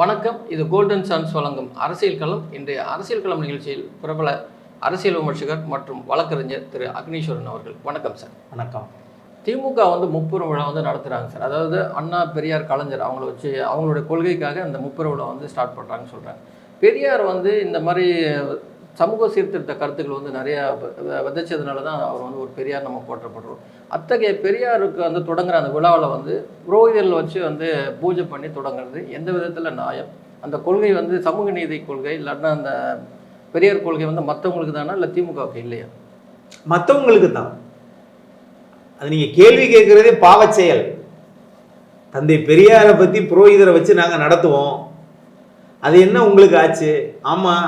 வணக்கம். இது golden sons வழங்கும் அரசியல் களம். இன்றைய அரசியல் களம் நிகழ்ச்சியில் பிரபல அரசியல் விமர்சகர் மற்றும் வழக்கறிஞர் திரு அக்னீஸ்வரன் அவர்கள். வணக்கம் சார் வணக்கம். திமுக வந்து முப்புற விழா வந்து நடத்துகிறாங்க சார் அதாவது அண்ணா பெரியார் கலைஞர் அவங்கள வச்சு அவங்களுடைய கொள்கைக்காக அந்த முப்புற விழா வந்து ஸ்டார்ட் பண்ணுறாங்கன்னு சொல்கிறாங்க பெரியார் வந்து இந்த மாதிரி சமூக சீர்திருத்த கருத்துக்கள் வந்து நிறையா விதைச்சதுனால தான் அவர் வந்து ஒரு பெரியார் நம்ம போற்றப்படுறோம். அத்தகைய பெரியாருக்கு வந்து தொடங்குற அந்த விழாவில் வந்து புரோகிதர்கள் வச்சு வந்து பூஜை பண்ணி தொடங்குறது எந்த விதத்தில் நியாயம்? அந்த கொள்கை வந்து சமூக நீதி கொள்கை இல்லைன்னா அந்த பெரியார் கொள்கை வந்து மற்றவங்களுக்கு தானா இல்லை திமுகவுக்கு இல்லையா? மற்றவங்களுக்கு தான். அது நீங்கள் கேள்வி கேட்குறதே பாவச்செயல் தந்தை பெரியாரை பற்றி புரோகிதரை வச்சு நாங்கள் நடத்துவோம். அது என்ன உங்களுக்கு ஆச்சு? ஆமாம்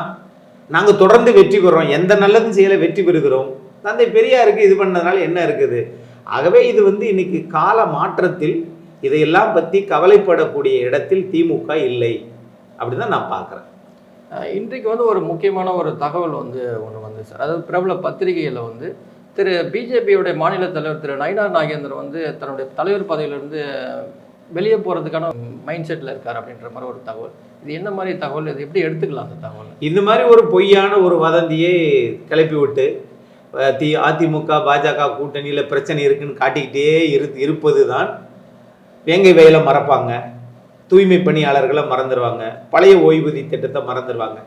நாங்கள் தொடர்ந்து வெற்றி பெறோம். எந்த நல்லதும் செய்யலை வெற்றி பெறுகிறோம். தந்தை பெரியாருக்கு இது பண்ணதுனால என்ன இருக்குது? ஆகவே இது வந்து இன்னைக்கு கால மாற்றத்தில் இதையெல்லாம் பற்றி கவலைப்படக்கூடிய இடத்தில் திமுக இல்லை. அப்படிதான் நான் பார்க்குறேன். இன்றைக்கு வந்து ஒரு முக்கியமான ஒரு தகவல் வந்து ஒன்று வந்து சார். அதாவது பிரபல பத்திரிகையில் வந்து திரு பிஜேபியோடைய மாநில தலைவர் திரு நயினார் நாகேந்திரன் வந்து தன்னுடைய தலைவர் பதவியிலிருந்து வெளியே போகிறதுக்கான மைண்ட் செட்டில் இருக்கார் அப்படின்ற மாதிரி ஒரு தகவல். இது என்ன மாதிரி தகவல்? இது எப்படி எடுத்துக்கலாம் அந்த தகவல்? இந்த மாதிரி ஒரு பொய்யான ஒரு வதந்தியை கிளப்பி விட்டு தி அதிமுக பாஜக கூட்டணியில் பிரச்சனை இருக்குன்னு காட்டிக்கிட்டே இரு இருப்பது தான் வேங்கை வயலை மறப்பாங்க. தூய்மை பணியாளர்களை மறந்துடுவாங்க பழைய ஓய்வூதிய திட்டத்தை மறந்துடுவாங்க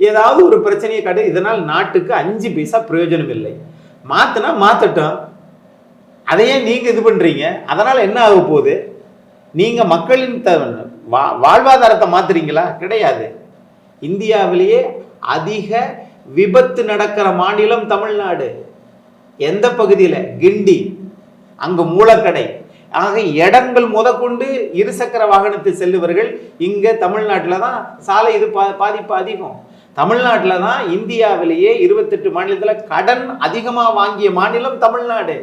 ஏதாவது ஒரு பிரச்சனையை காட்டு இதனால் நாட்டுக்கு அஞ்சு பைசா பிரயோஜனம் இல்லை. மாற்றினா மாற்றட்டும் அதையே நீங்கள் இது பண்ணுறீங்க அதனால் என்ன ஆக போகுது? நீங்கள் மக்களின் த வா வாழ்வாதாரத்தை மாத்துறீங்களா? கிடையாது. இந்தியாவிலேயே அதிக விபத்து நடக்கிற மாநிலம் தமிழ்நாடு. எந்த பகுதியில்? கிண்டி. அங்கு மூலக்கடை. ஆக இடங்கள் முதற்கொண்டு இருசக்கர வாகனத்தில் செல்லுவர்கள் இங்கே தமிழ்நாட்டில் தான் சாலை இது பா பாதிப்பு அதிகம். தமிழ்நாட்டில் தான் இந்தியாவிலேயே இருபத்தெட்டு மாநிலத்தில் கடன் அதிகமாக வாங்கிய மாநிலம் தமிழ்நாடு.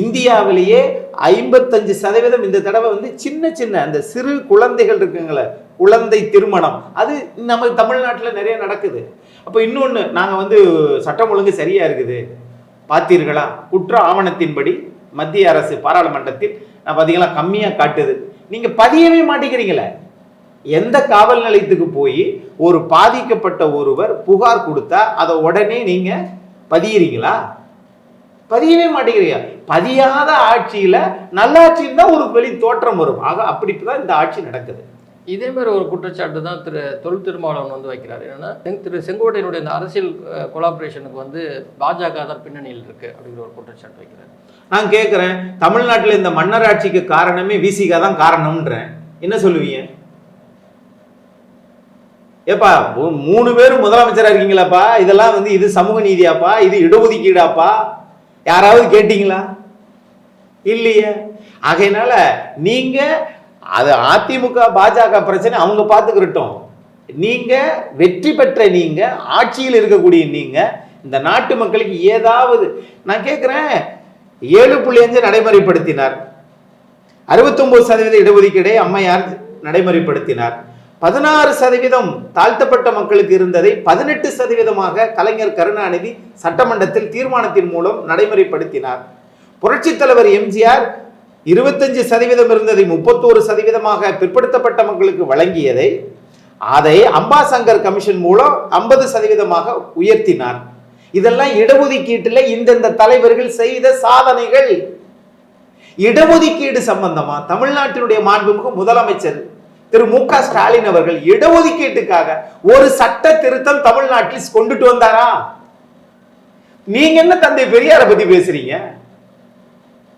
இந்தியாவிலேயே ஐம்பத்தஞ்சு சதவீதம் இந்த தடவை வந்து சின்ன சின்ன அந்த சிறு குழந்தைகள் இருக்குங்களே குழந்தை திருமணம். அது நம்ம தமிழ்நாட்டில் நிறைய நடக்குது. அப்போ இன்னொன்று நாங்கள் வந்து சட்டம் ஒழுங்கு சரியாக இருக்குது. பார்த்தீர்களா? குற்ற ஆவணத்தின்படி மத்திய அரசு பாராளுமன்றத்தில் நான் பார்த்தீங்களா கம்மியாக காட்டுது. நீங்கள் பதியவே மாட்டேங்கிறீங்களே. எந்த காவல் நிலையத்துக்கு போய் ஒரு பாதிக்கப்பட்ட ஒருவர் புகார் கொடுத்தா அதை உடனே நீங்கள் பதியிறீங்களா? பதியவே மாட்டேங்கிறீங்க. பதியாத ஆட்சியில நல்லாட்சின்னு தான் ஒரு வெளி தோற்றம் வரும். ஆக அப்படிதான் இந்த ஆட்சி நடக்குது. இதே மாதிரி ஒரு குற்றச்சாட்டு தான் திரு தொல் திருமாவளவன் வந்து வைக்கிறார். என்னன்னா திரு செங்கோட்டையனுடைய இந்த அரசியல் கொலாபரேஷனுக்கு வந்து பாஜக தான் பின்னணியில் இருக்கு அப்படிங்கிற ஒரு குற்றச்சாட்டு வைக்கிறார். நான் கேட்குறேன் தமிழ்நாட்டில் இந்த மன்னராட்சிக்கு காரணமே விசிகா தான் காரணம்ன்றேன். என்ன சொல்லுவீங்க? ஏப்பா மூணு பேரும் முதலமைச்சரா இருக்கீங்களாப்பா? இதெல்லாம் வந்து இது சமூக நீதியாப்பா? இது இடஒதுக்கீடாப்பா? யாராவது கேட்டீங்களா? இல்லையே. ஆகையினால நீங்க அது அதிமுக பாஜக பிரச்சனை அவங்க பார்த்துக்கிட்டோம். நீங்க வெற்றி பெற்ற நீங்க ஆட்சியில் இருக்கக்கூடிய நீங்க இந்த நாட்டு மக்களுக்கு ஏதாவது நான் கேட்குறேன் ஏழு புள்ளி அஞ்சு நடைமுறைப்படுத்தினார். அறுபத்தொன்பது சதவீத இடஒதுக்கீடை அம்மையார் நடைமுறைப்படுத்தினார். பதினாறு சதவீதம் தாழ்த்தப்பட்ட மக்களுக்கு இருந்ததை பதினெட்டு சதவீதமாக கலைஞர் கருணாநிதி சட்டமன்றத்தில் தீர்மானத்தின் மூலம் நடைமுறைப்படுத்தினார். புரட்சித் தலைவர் எம்ஜிஆர் இருபத்தஞ்சு சதவீதம் இருந்ததை முப்பத்தோரு சதவீதமாக பிற்படுத்தப்பட்ட மக்களுக்கு வழங்கியதை அதை அம்பாசங்கர் கமிஷன் மூலம் ஐம்பது சதவீதமாக உயர்த்தினார். இதெல்லாம் இடஒதுக்கீட்டில் இந்தந்த தலைவர்கள் செய்த சாதனைகள். இடஒதுக்கீடு சம்பந்தமா? தமிழ்நாட்டினுடைய மாண்புமிகு முதலமைச்சர் திரு மு க. ஸ்டாலின் அவர்கள் இடஒதுக்கீட்டுக்காக ஒரு சட்ட திருத்தம் தமிழ்நாட்டில் கொண்டுட்டு வந்தாரா? நீங்க என்ன தந்தை பெரியாரை பத்தி பேசுறீங்க?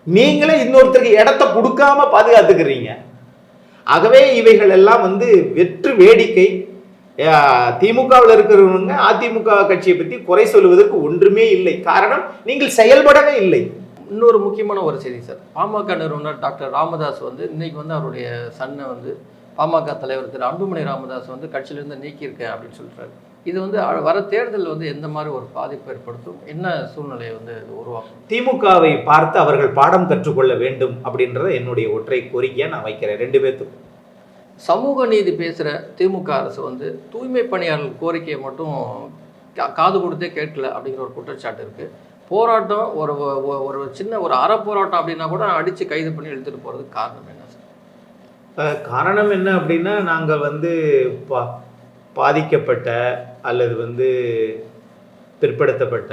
நீங்களே இன்னொருத்தருக்கு இடத்த கொடுக்காம பாதுகாத்துக்கிறீங்க. ஆகவே இவைகள் எல்லாம் வந்து வெற்று வேடிக்கை. திமுகவில் இருக்கிறவங்க அதிமுக கட்சியை பத்தி குறை சொல்லுவதற்கு ஒன்றுமே இல்லை. காரணம் நீங்கள் செயல்படவே இல்லை. இன்னொரு முக்கியமான ஒரு செய்தி சார். பாமக நிறுவனர் டாக்டர் ராமதாஸ் வந்து இன்னைக்கு வந்து அவருடைய சன்னை வந்து பாமக தலைவர் திரு அன்புமணி ராமதாஸ் வந்து கட்சியிலேருந்து நீக்கியிருக்கேன் அப்படின்னு சொல்றாரு. இது வந்து வர தேர்தல் வந்து எந்த மாதிரி ஒரு பாதிப்பு ஏற்படுத்தும்? என்ன சூழ்நிலையை வந்து உருவாக்கும்? திமுகவை பார்த்து அவர்கள் பாடம் கற்றுக்கொள்ள வேண்டும் அப்படின்றத என்னுடைய ஒற்றை கோரிக்கையை நான் வைக்கிறேன். ரெண்டு பேர்த்துக்கும். சமூக நீதி பேசுகிற திமுக அரசு வந்து தூய்மை பணியாளர் கோரிக்கையை மட்டும் காது கொடுத்தே கேட்கல அப்படிங்கிற ஒரு குற்றச்சாட்டு இருக்குது போராட்டம் ஒரு ஒரு சின்ன ஒரு அற போராட்டம் அப்படின்னா கூட அடித்து கைது பண்ணி இழுத்துட்டு போகிறதுக்கு காரணம் என்ன சார்? காரணம் என்ன அப்படின்னா நாங்கள் வந்து பா பாதிக்கப்பட்ட அல்லது வந்து பிற்படுத்தப்பட்ட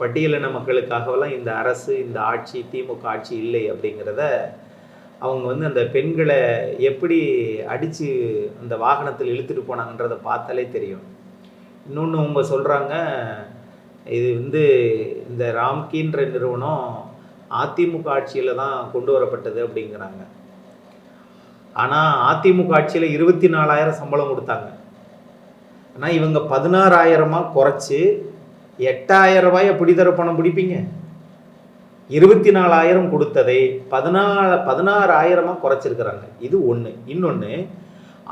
பட்டியலின மக்களுக்காகவெல்லாம் இந்த அரசு இந்த ஆட்சி திமுக ஆட்சி இல்லை அப்படிங்கிறத அவங்க வந்து அந்த பெண்களை எப்படி அடித்து அந்த வாகனத்தில் இழுத்துட்டு போனாங்கன்றதை பார்த்தாலே தெரியும். இன்னொன்று அவங்க சொல்கிறாங்க இது வந்து இந்த ராம்கின்ற நிறுவனம் அதிமுக ஆட்சியில் தான் கொண்டு வரப்பட்டது அப்படிங்கிறாங்க. ஆனால் அதிமுக ஆட்சியில் இருபத்தி நாலாயிரம் சம்பளம் கொடுத்தாங்க. ஆனால் இவங்க பதினாறாயிரமாக குறைச்சி எட்டாயிரம் ரூபாயை பிடித்தர பணம் பிடிப்பீங்க. இருபத்தி நாலாயிரம் கொடுத்ததை பதினாலு பதினாறாயிரமாக குறைச்சிருக்கிறாங்க. இது ஒன்று இன்னொன்று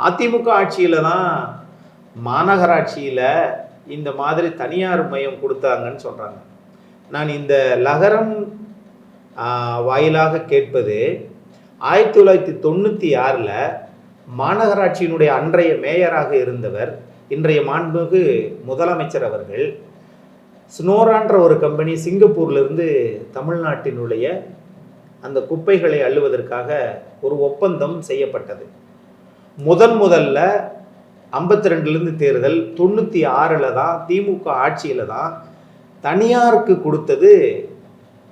அதிமுக ஆட்சியில் தான் மாநகராட்சியில் இந்த மாதிரி தனியார் மையம் கொடுத்தாங்கன்னு சொல்கிறாங்க நான் இந்த லகரம் வாயிலாக கேட்பது ஆயிரத்தி தொள்ளாயிரத்தி தொண்ணூற்றி ஆறில் மாநகராட்சியினுடைய அன்றைய மேயராக இருந்தவர் இன்றைய மாண்புமிகு முதலமைச்சர் அவர்கள் ஸ்னோரான்ற ஒரு கம்பெனி சிங்கப்பூர்லேருந்து தமிழ்நாட்டினுடைய அந்த குப்பைகளை அள்ளுவதற்காக ஒரு ஒப்பந்தம் செய்யப்பட்டது. முதன் முதல்ல ஐம்பத்தி ரெண்டுலேருந்து தேர்தல் தொண்ணூற்றி ஆறில் தான் திமுக ஆட்சியில் தான் தனியாருக்கு கொடுத்தது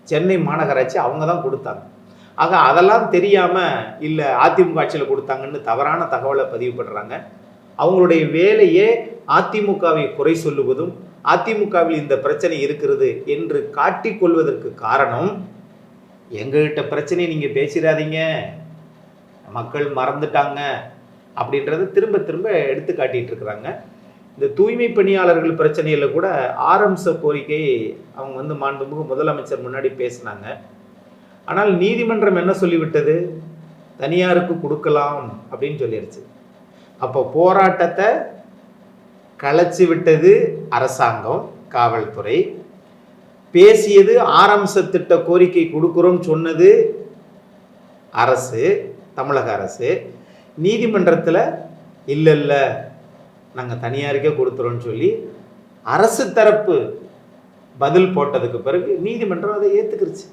சென்னை மாநகராட்சி அவங்க தான் கொடுத்தாங்க. ஆக அதெல்லாம் தெரியாமல் இல்லை அதிமுக ஆட்சியில் கொடுத்தாங்கன்னு தவறான தகவலை பதிவு பண்ணுறாங்க அவங்களுடைய வேலையே அதிமுகவை குறை சொல்லுவதும் அதிமுகவில் இந்த பிரச்சனை இருக்கிறது என்று காட்டிக்கொள்வதற்கு காரணம் எங்ககிட்ட பிரச்சனையை நீங்கள் பேசிடாதீங்க. மக்கள் மறந்துட்டாங்க அப்படின்றத திரும்ப திரும்ப எடுத்து காட்டிட்டு இருக்கிறாங்க. இந்த தூய்மை பணியாளர்கள் பிரச்சனையில் கூட ஆரம்ச கோரிக்கை அவங்க வந்து மாண்புமிகு முதலமைச்சர் முன்னாடி பேசினாங்க. ஆனால் நீதிமன்றம் என்ன சொல்லிவிட்டது? தனியாருக்கு கொடுக்கலாம் அப்படின்னு சொல்லிடுச்சு அப்போ போராட்டத்தை களைச்சி விட்டது அரசாங்கம் காவல்துறை. பேசியது ஆரம்ச திட்ட கோரிக்கை கொடுக்குறோம் சொன்னது அரசு தமிழக அரசு. நீதிமன்றத்தில் இல்லை இல்லை நாங்கள் தனியாருக்கே கொடுத்துறோம்னு சொல்லி அரசு தரப்பு பதில் போட்டதுக்கு பிறகு நீதிமன்றம் அதை ஏற்றுக்கிருச்சு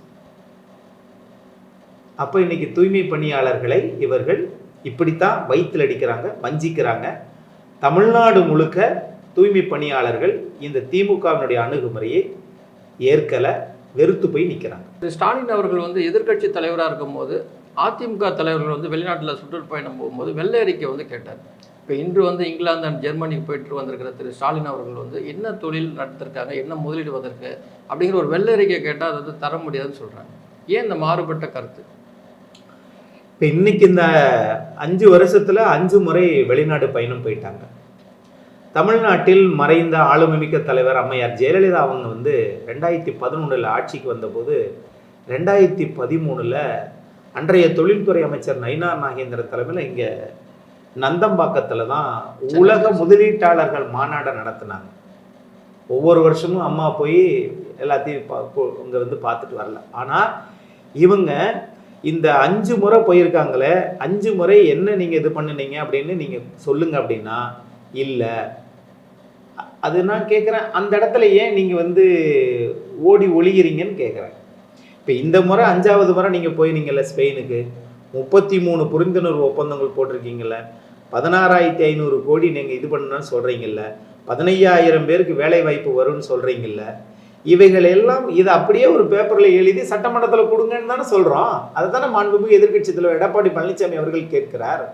அப்போ இன்றைக்கி தூய்மை பணியாளர்களை இவர்கள் இப்படித்தான் வயிற்றில் அடிக்கிறாங்க வஞ்சிக்கிறாங்க. தமிழ்நாடு முழுக்க தூய்மை பணியாளர்கள் இந்த திமுகவினுடைய அணுகுமுறையை ஏற்கலை வெறுத்து போய் நிற்கிறாங்க ஸ்டாலின் அவர்கள் வந்து எதிர்க்கட்சி தலைவராக இருக்கும்போது அதிமுக தலைவர்கள் வந்து வெளிநாட்டில் சுற்றுப்பயணம் போகும்போது வெள்ளை அறிக்கை வந்து கேட்டார். இப்போ இன்று வந்து இங்கிலாந்து அண்ட் ஜெர்மனிக்கு போயிட்டு வந்திருக்கிற திரு ஸ்டாலின் அவர்கள் வந்து என்ன தொழில் நடத்திருக்காங்க என்ன முதலீடுவதற்கு அப்படிங்கிற ஒரு வெள்ளை அறிக்கை கேட்டால் அது வந்து தர முடியாதுன்னு சொல்கிறாங்க ஏன் இந்த மாறுபட்ட கருத்து? இப்போ இன்னைக்கு இந்த அஞ்சு வருஷத்துல அஞ்சு முறை வெளிநாடு பயணம் போயிட்டாங்க. தமிழ்நாட்டில் மறைந்த ஆளுமைமிக்க தலைவர் அம்மையார் ஜெயலலிதா அவங்க வந்து ரெண்டாயிரத்தி பதினொன்றில் ஆட்சிக்கு வந்தபோது ரெண்டாயிரத்தி பதிமூணில் அன்றைய தொழில்துறை அமைச்சர் நயினார் நாகேந்திர தலைமையில் இங்கே நந்தம்பாக்கத்தில் தான் உலக முதலீட்டாளர்கள் மாநாடை நடத்தினாங்க. ஒவ்வொரு வருஷமும் அம்மா போய் எல்லாத்தையும் இங்கே வந்து பார்த்துட்டு வரல. ஆனால் இவங்க இந்த அஞ்சு முறை போயிருக்காங்களே அஞ்சு முறை என்ன நீங்கள் இது பண்ணுனீங்க அப்படின்னு நீங்கள் சொல்லுங்க அப்படின்னா இல்லை. அது நான் கேட்குறேன் அந்த இடத்துல ஏன் நீங்கள் வந்து ஓடி ஒழிகிறீங்கன்னு கேட்குறேன் இப்போ இந்த முறை அஞ்சாவது முறை நீங்கள் போயிருந்தீங்கல்ல ஸ்பெயினுக்கு. முப்பத்தி மூணு புரிந்துணர்வு ஒப்பந்தங்கள் போட்டிருக்கீங்கள்ல பதினாறாயிரத்தி ஐநூறு கோடி நீங்கள் இது பண்ணணும்னு சொல்கிறீங்கல்ல பதினையாயிரம் பேருக்கு வேலை வாய்ப்பு வரும்னு சொல்கிறீங்கல்ல இவைகள் எல்லாம் இது அப்படியே ஒரு பேப்பரில் எழுதி சட்டமன்றத்தில் கொடுங்கன்னு தானே சொல்கிறோம் அதை தானே மாண்புமிகு எதிர்க்கட்சி தலைவர் எடப்பாடி பழனிசாமி அவர்கள் கேட்கிறார்.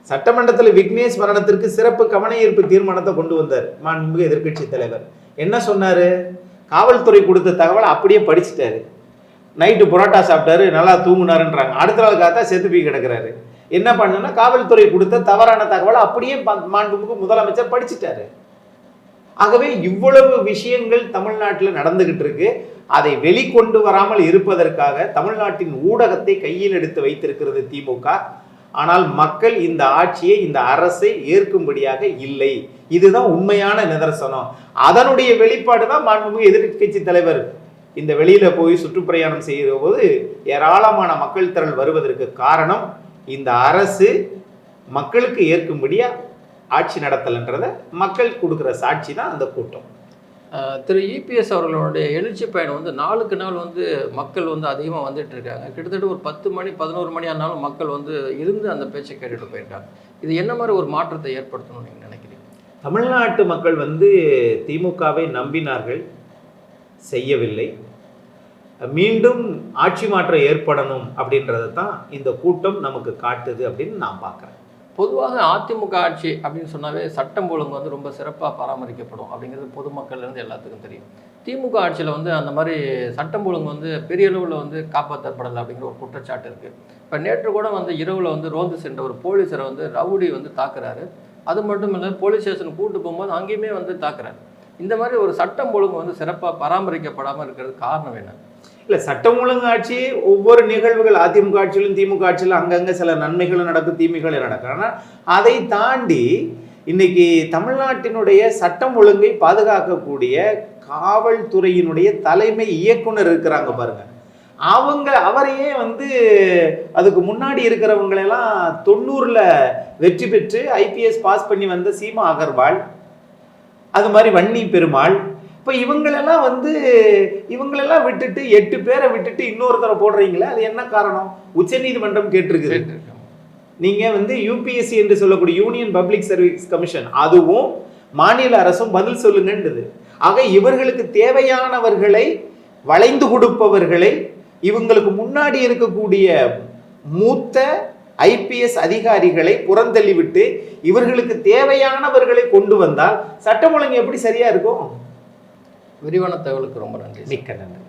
சட்டமன்றத்தில் விக்னேஷ் மரணத்திற்கு சிறப்பு கவன ஈர்ப்பு தீர்மானத்தை கொண்டு வந்தார் மாண்புமிகு எதிர்க்கட்சி தலைவர். என்ன சொன்னார்? காவல்துறை கொடுத்த தகவலை அப்படியே படிச்சுட்டாரு. நைட்டு புரோட்டா சாப்பிட்டாரு நல்லா தூங்குனாருன்றாங்க. அடுத்த நாள் காத்தா செத்து போய் கிடக்கிறாரு. என்ன பண்ணுன்னா காவல்துறை கொடுத்த தவறான தகவலை அப்படியே ப- மாண்புமிகு முதலமைச்சர் படிச்சுட்டாரு. ஆகவே இவ்வளவு விஷயங்கள் தமிழ்நாட்டில் நடந்துகிட்டு இருக்கு அதை வெளிக்கொண்டு வராமல் இருப்பதற்காக தமிழ்நாட்டின் ஊடகத்தை கையில் எடுத்து வைத்திருக்கிறது திமுக. ஆனால் மக்கள் இந்த ஆட்சியை இந்த அரசை ஏற்கும்படியாக இல்லை. இதுதான் உண்மையான நிதர்சனம். அதனுடைய வெளிப்பாடு தான் மாண்புமிகு எதிர்க்கட்சி தலைவர். இந்த வெளியில போய் சுற்றுப்பிரயாணம் செய்கிற போது ஏராளமான மக்கள் திரள் வருவதற்கு காரணம் இந்த அரசு மக்களுக்கு ஏற்கும்படியா ஆட்சி நடத்தலைன்றத மக்கள் கொடுக்குற சாட்சி தான் அந்த கூட்டம். திரு இபிஎஸ் அவர்களுடைய எழுச்சி பயணம் வந்து நாளுக்கு நாள் வந்து மக்கள் வந்து அதிகமாக வந்துட்டு இருக்காங்க. கிட்டத்தட்ட ஒரு பத்து மணி பதினோரு மணி ஆனாலும் மக்கள் வந்து இருந்து அந்த பேச்சை கேட்டுட்டு போயிருக்காங்க இது என்ன மாதிரி ஒரு மாற்றத்தை ஏற்படுத்தணும்னு நீங்கள் நினைக்கிறீங்க? தமிழ்நாட்டு மக்கள் வந்து திமுகவை நம்பினார்கள் செய்யவில்லை. மீண்டும் ஆட்சி மாற்றம் ஏற்படணும் அப்படின்றத தான் இந்த கூட்டம் நமக்கு காட்டுது அப்படின்னு நான் பார்க்குறேன். பொதுவாக அதிமுக ஆட்சி அப்படின்னு சொன்னாவே சட்டம் ஒழுங்கு வந்து ரொம்ப சிறப்பாக பராமரிக்கப்படும் அப்படிங்கிறது பொதுமக்கள்லேருந்து எல்லாத்துக்கும் தெரியும். திமுக ஆட்சியில் வந்து அந்த மாதிரி சட்டம் ஒழுங்கு வந்து பெரிய அளவில் வந்து காப்பாற்றப்படலை அப்படிங்கிற ஒரு குற்றச்சாட்டு இருக்குது இப்போ நேற்று கூட வந்து இரவில் வந்து ரோந்து சென்ற ஒரு போலீஸரை வந்து ரவுடி வந்து தாக்குறாரு. அது மட்டும் இல்லை போலீஸ் ஸ்டேஷன் கூட்டு போகும்போது அங்கேயுமே வந்து தாக்குறாரு. இந்த மாதிரி ஒரு சட்டம் ஒழுங்கு வந்து சிறப்பாக பராமரிக்கப்படாமல் இருக்கிறது காரணம் என்ன? இல்லை சட்டம் ஒழுங்கு ஆட்சி ஒவ்வொரு நிகழ்வுகள் அதிமுக ஆட்சியிலும் திமுக ஆட்சியிலும் அங்கங்கே சில நன்மைகளும் நடக்கும் தீமைகளும் நடக்கும். ஆனால் அதை தாண்டி இன்னைக்கு தமிழ்நாட்டினுடைய சட்டம் ஒழுங்கை பாதுகாக்கக்கூடிய காவல்துறையினுடைய தலைமை இயக்குனர் இருக்கிறாங்க பாருங்க. அவங்க அவரையே வந்து அதுக்கு முன்னாடி இருக்கிறவங்களெல்லாம் தொண்ணூறில் வெற்றி பெற்று ஐபிஎஸ் பாஸ் பண்ணி வந்த சீமா அகர்வால் அது மாதிரி வன்னி பெருமாள் இப்போ இவங்களெல்லாம் வந்து இவங்களெல்லாம் விட்டுட்டு எட்டு பேரை விட்டுட்டு இன்னொருத்தரை போடுறீங்களே அது என்ன காரணம்? உச்சநீதிமன்றம் கேட்டிருக்குது. நீங்க வந்து யூபிஎஸ்சி என்று சொல்லக்கூடிய யூனியன் பப்ளிக் சர்வீஸ் கமிஷன் அதுவும் மாநில அரசும் பதில் சொல்லுங்கன்றது. ஆக இவர்களுக்கு தேவையானவர்களை வளைந்து கொடுப்பவர்களை இவங்களுக்கு முன்னாடி இருக்கக்கூடிய மூத்த ஐபிஎஸ் அதிகாரிகளை புறந்தள்ளிவிட்டு இவர்களுக்கு தேவையானவர்களை கொண்டு வந்தால் சட்டம் ஒழுங்கு எப்படி சரியா இருக்கும்? விரிவான தகவலுக்கு ரொம்ப நன்றி மிக்க நன்றி.